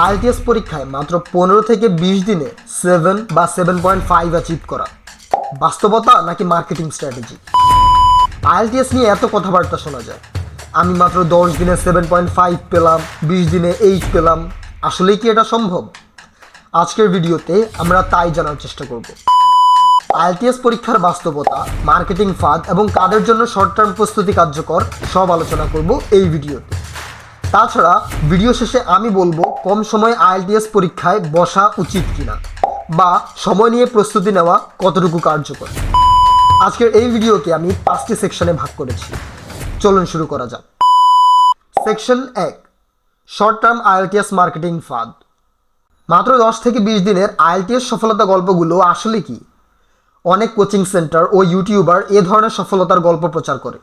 IELTS পরীক্ষায় মাত্র পনেরো থেকে বিশ দিনে সেভেন বা সেভেন পয়েন্ট ফাইভ অ্যাচিভ করা। বাস্তবতা নাকি মার্কেটিং স্ট্র্যাটেজি আইএলটিএস নিয়ে এত কথাবার্তা শোনা যায়। আমি মাত্র দশ দিনে সেভেন পয়েন্ট ফাইভ পেলাম, বিশ দিনে এইট পেলাম। আসলেই কি এটা সম্ভব? আজকের ভিডিওতে আমরা তাই জানার চেষ্টা করব। আইএলটিএস পরীক্ষার বাস্তবতা মার্কেটিং ফাঁদ এবং কাদের জন্য শর্ট টার্ম প্রস্তুতি কার্যকর, সব আলোচনা করব এই ভিডিওতে। তাছাড়া ভিডিও শেষে আমি বলব কম সময়ে আইএলটিএস পরীক্ষায় বসা উচিত কিনা বা সময় নিয়ে প্রস্তুতি নেওয়া কতটুকু কার্যকর। আজকের এই ভিডিওকে আমি পাঁচটি সেকশনে ভাগ করেছি। চলুন শুরু করা যাক। সেকশন এক শর্ট টার্ম আইএলটিএস মার্কেটিং ফাঁদ মাত্র দশ থেকে বিশ দিনের আইএলটিএস সফলতা গল্পগুলো আসলে কি? অনেক কোচিং সেন্টার ও ইউটিউবার এ ধরনের সফলতার গল্প প্রচার করে,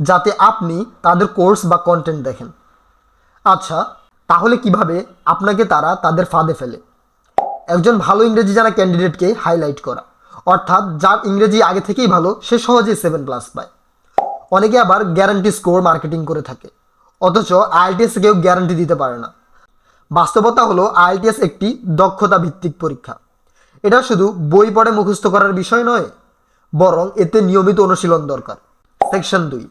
যাতে আপনি তাদের কোর্স বা কন্টেন্ট দেখেন। আচ্ছা তাহলে কীভাবে আপনাকে তারা তাদের ফাঁদে ফেলে? একজন ভালো ইংরেজি জানা ক্যান্ডিডেটকে হাইলাইট করা। অর্থাৎ যার ইংরেজি আগে থেকেই ভালো, সে সহজেই সেভেন প্লাস পায়। অনেকে আবার গ্যারান্টি স্কোর মার্কেটিং করে থাকে। অথচ আইএলটিএস কেউ গ্যারান্টি দিতে পারে না। বাস্তবতা হলো আইএলটিএস একটি দক্ষতা ভিত্তিক পরীক্ষা। এটা শুধু বই পড়ে মুখস্থ করার বিষয় নয়, বরং এতে নিয়মিত অনুশীলন দরকার। সেকশন দুই,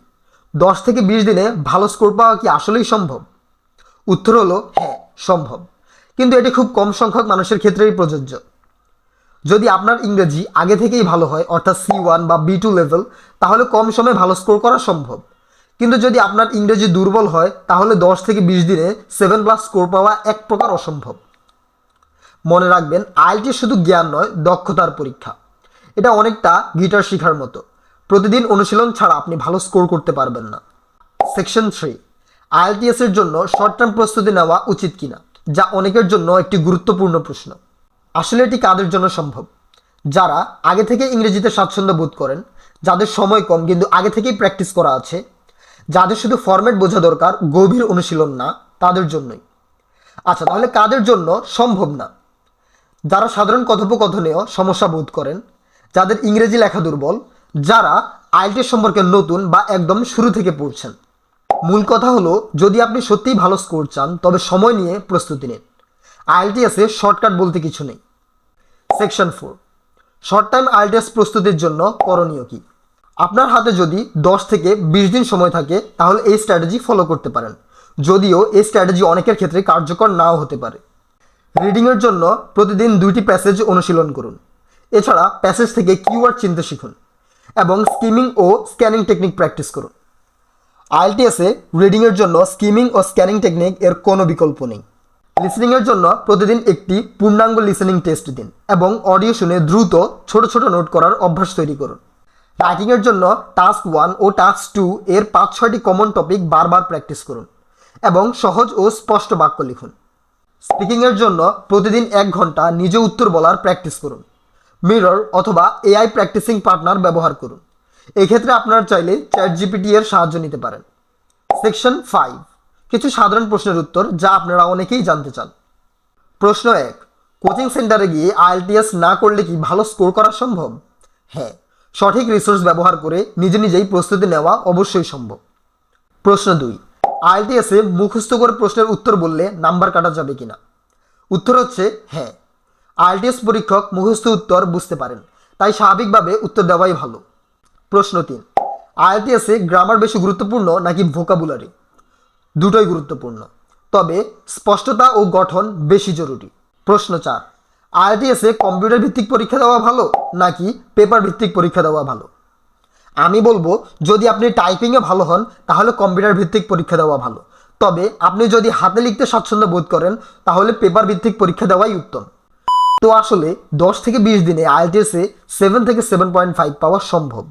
দশ থেকে বিশ দিনে ভালো স্কোর পাওয়া কি আসলেই সম্ভব? উত্তর হলো হ্যাঁ সম্ভব। কিন্তু এটি খুব কম সংখ্যক মানুষের ক্ষেত্রেই প্রযোজ্য। যদি আপনার ইংরেজি আগে থেকেই ভালো হয়, অর্থাৎ সি ওয়ান বা বি টু লেভেল তাহলে কম সময়ে ভালো স্কোর করা সম্ভব। কিন্তু যদি আপনার ইংরেজি দুর্বল হয়, তাহলে দশ থেকে বিশ দিনে সেভেন প্লাস স্কোর পাওয়া এক প্রকার অসম্ভব। মনে রাখবেন আইএলটি শুধু জ্ঞান নয়, দক্ষতার পরীক্ষা। এটা অনেকটা গিটার শেখার মতো। প্রতিদিন অনুশীলন ছাড়া আপনি ভালো স্কোর করতে পারবেন না। সেকশন থ্রি আইএলটিএস এর জন্য শর্ট টার্ম প্রস্তুতি নেওয়া উচিত কিনা, যা অনেকের জন্য একটি গুরুত্বপূর্ণ প্রশ্ন। আসলে এটি কাদের জন্য সম্ভব? যারা আগে থেকে ইংরেজিতে স্বাচ্ছন্দ্য বোধ করেন, যাদের সময় কম কিন্তু আগে থেকেই প্র্যাকটিস করা আছে, যাদের শুধু ফরম্যাট বোঝা দরকার, গভীর অনুশীলন না, তাদের জন্যই। আচ্ছা তাহলে কাদের জন্য সম্ভব না? যারা সাধারণ কথোপকথনেও সমস্যা বোধ করেন, যাদের ইংরেজি লেখা দুর্বল, যারা আইএলটিএস সম্পর্কে নতুন বা একদম শুরু থেকে পড়ছেন মূল কথা হলো, যদি আপনি সত্যিই ভালো স্কোর চান, তবে সময় নিয়ে প্রস্তুতি নিন। আইএলটিএসে শর্টকাট বলতে কিছু নেই। Section four short time IELTS প্রস্তুতির জন্য করণীয় কি? আপনার হাতে যদি দশ থেকে বিশ দিন সময় থাকে, তাহলে এই স্ট্র্যাটেজি ফলো করতে পারেন। যদিও এই স্ট্র্যাটেজি অনেকের ক্ষেত্রে কার্যকর নাও হতে পারে। রিডিংয়ের জন্য প্রতিদিন দুইটি প্যাসেজ অনুশীলন করুন। এছাড়া প্যাসেজ থেকে কিওয়ার্ড চিনতে শিখুন এবং স্কিমিং ও স্ক্যানিং টেকনিক প্র্যাকটিস করুন। আইএলটিএসে রিডিংয়ের জন্য স্কিমিং ও স্ক্যানিং টেকনিক এর কোনো বিকল্প নেই। লিসনিংয়ের জন্য প্রতিদিন একটি পূর্ণাঙ্গ লিসেনিং টেস্ট দিন এবং অডিও শুনে দ্রুত ছোট ছোট নোট করার অভ্যাস তৈরি করুন। রাইটিংয়ের জন্য টাস্ক ওয়ান ও টাস্ক টু এর পাঁচ ছয়টি কমন টপিক বারবার প্র্যাকটিস করুন এবং সহজ ও স্পষ্ট বাক্য লিখুন। স্পিকিংয়ের জন্য প্রতিদিন এক ঘণ্টা নিজে উত্তর বলার প্র্যাকটিস করুন। মিরর অথবা এআই প্র্যাকটিসিং পার্টনার ব্যবহার করুন। এক্ষেত্রে আপনারা চাইলে চ্যাট জিপিটি এর সাহায্য নিতে পারেন। সেকশন ফাইভ কিছু সাধারণ প্রশ্নের উত্তর যা আপনারা অনেকেই জানতে চান। প্রশ্ন এক, কোচিং সেন্টারে গিয়ে আইএলটিএস না করলে কি ভালো স্কোর করা সম্ভব? হ্যাঁ সঠিক রিসোর্স ব্যবহার করে নিজে নিজেই প্রস্তুতি নেওয়া অবশ্যই সম্ভব। প্রশ্ন দুই, আইএলটিএসে মুখস্থ করে প্রশ্নের উত্তর বললে নাম্বার কাটা যাবে কিনা? উত্তর হচ্ছে হ্যাঁ। আইএলটিএস পরীক্ষক মুখস্থ উত্তর বুঝতে পারেন, তাই স্বাভাবিকভাবে উত্তর দেওয়াই ভালো। প্রশ্ন তিন আইএলটিএসে গ্রামার বেশি গুরুত্বপূর্ণ নাকি ভোকাবুলারি দুটোই গুরুত্বপূর্ণ, তবে স্পষ্টতা ও গঠন বেশি জরুরি। প্রশ্ন চার আইআইটিএসে কম্পিউটার ভিত্তিক পরীক্ষা দেওয়া ভালো নাকি পেপার ভিত্তিক পরীক্ষা দেওয়া ভালো? আমি বলব, যদি আপনি টাইপিংয়ে ভালো হন, তাহলে কম্পিউটার ভিত্তিক পরীক্ষা দেওয়া ভালো। তবে আপনি যদি হাতে লিখতে স্বাচ্ছন্দ্য বোধ করেন, তাহলে পেপার ভিত্তিক পরীক্ষা দেওয়াই উত্তম। তো আসলে দশ থেকে বিশ দিনে আইএলটিএসে সেভেন থেকে সেভেন পয়েন্ট ফাইভ পাওয়া সম্ভব।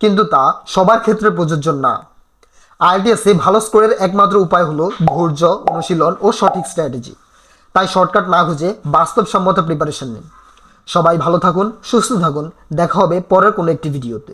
কিন্তু তা সবার ক্ষেত্রে প্রযোজ্য না। আইডিএসে ভালো স্কোরের একমাত্র উপায় হলো ধৈর্য, অনুশীলন ও সঠিক স্ট্র্যাটেজি তাই শর্টকাট না খুঁজে বাস্তবসম্মত প্রিপারেশন নিন। সবাই ভালো থাকুন, সুস্থ থাকুন। দেখা হবে পরের কোনো একটি ভিডিওতে